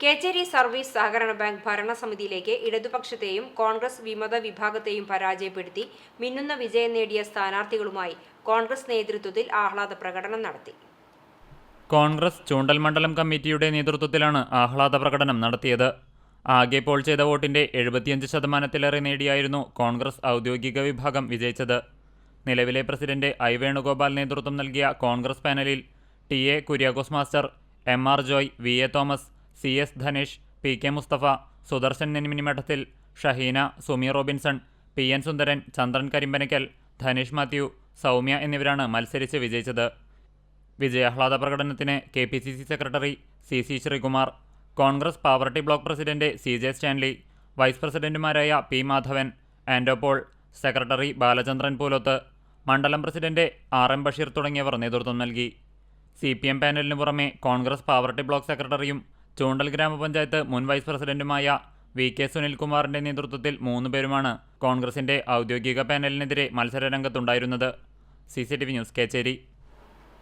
Kecheri service സഹകരണ bank ഭരണസമിതിയിലേക്ക് ഇടതുപക്ഷത്തെയും കോൺഗ്രസ് വിമത വിഭാഗത്തെയും പരാജയപ്പെടുത്തി മിന്നുന്ന വിജയം നേടിയ സ്ഥാനാർത്ഥികളുമായി കോൺഗ്രസ് നേതൃത്വത്തിൽ ആഹ്ലാദ പ്രകടനം നടത്തി. കോൺഗ്രസ് ചൂണ്ടൽ മണ്ഡലം കമ്മിറ്റിയുടെ നേതൃത്വത്തിലാണ് ആഹ്ലാദ പ്രകടനം നടത്തിയത്. ആകെ പോൾ ചെയ്ത വോട്ടിന്റെ എഴുപത്തിയഞ്ച് ശതമാനത്തിലേറെ നേടിയായിരുന്നു കോൺഗ്രസ് ഔദ്യോഗിക വിഭാഗം വിജയിച്ചത്. നിലവിലെ പ്രസിഡന്റ് ഐ വേണുഗോപാൽ നേതൃത്വം നൽകിയ കോൺഗ്രസ് പാനലിൽ T A Kuriakose master M R Joy V A Thomas C S Dhanesh P K Mustafa Sudarshan Nenminimadathil Shaheena Sumi Robinson P N Sundaran Chandran Karimpanakkal Dhanesh Mathew Soumya എന്നിവരാണ് മത്സരിച്ച് വിജയിച്ചത്. വിജയാഹ്ലാദ പ്രകടനത്തിന് K P C C secretary C C Sreekumar Congress party block president C J Stanley vice പ്രസിഡന്റുമാരായ P Madhavan Antopaul secretary Balachandran Poolothu മണ്ഡലം president R M Basheer തുടങ്ങിയവർ നേതൃത്വം നൽകി. സി പി എം പാനലിന് പുറമെ കോൺഗ്രസ് പാവർട്ടി ബ്ലോക്ക് സെക്രട്ടറിയും ചൂണ്ടൽ ഗ്രാമപഞ്ചായത്ത് മുൻ വൈസ് പ്രസിഡന്റുമായ വി കെ സുനിൽകുമാറിന്റെ നേതൃത്വത്തിൽ മൂന്ന് പേരുമാണ് കോൺഗ്രസിന്റെ ഔദ്യോഗിക പാനലിനെതിരെ മത്സരരംഗത്തുണ്ടായിരുന്നത്. C C T V news Kechery.